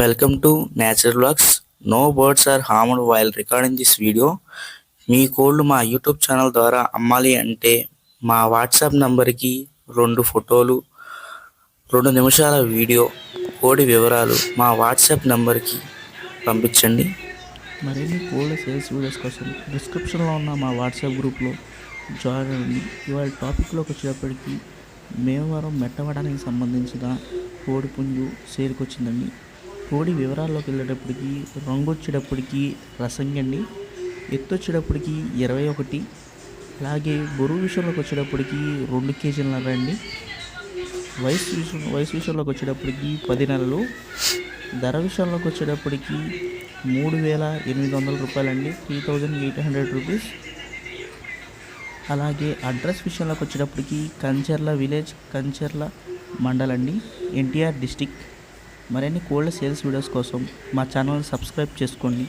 Welcome to Nature Vlogs. No birds are harmed while recording this video మీ కోళ్ళు మా YouTube channel ద్వారా అమ్మాలి అంటే మా వాట్సాప్ నంబర్కి రెండు ఫోటోలు రెండు నిమిషాల వీడియో కోడి వివరాలు మా వాట్సాప్ నంబర్కి పంపించండి. మరిన్ని కోళ్ళ సేల్స్ వీడియోస్ కోసం డిస్క్రిప్షన్లో ఉన్న మా వాట్సాప్ గ్రూప్లో జాయిన్ అవ్వండి. ఇవాళ టాపిక్లోకి వచ్చేటప్పటికి మేమవరం మెట్టవడానికి సంబంధించిన కోడి పుంజు సేల్కి వచ్చిందండి. కోడి వివరాల్లోకి వెళ్ళేటప్పటికి రంగు వచ్చేటప్పటికి రసంగండి ఎత్తు వచ్చేటప్పటికి ఇరవై ఒకటి అలాగే బరువు విషయంలోకి వచ్చేటప్పటికి రెండు కేజీలన్నర అండి. వయసు విషయం వయసు విషయంలోకి వచ్చేటప్పటికి పది నెలలు ధర విషయంలోకి వచ్చేటప్పటికి మూడు వేల ఎనిమిది వందల రూపాయలండి three thousand eight hundred rupees అలాగే అడ్రస్ విషయంలోకి వచ్చేటప్పటికి కంచెర్ల విలేజ్ కంచెర్ల మండలండి అండి ఎన్టీఆర్ డిస్టిక్. మరిన్ని కోల్డ్ సేల్స్ వీడియోస్ కోసం మా ఛానల్ సబ్స్క్రైబ్ చేసుకోండి.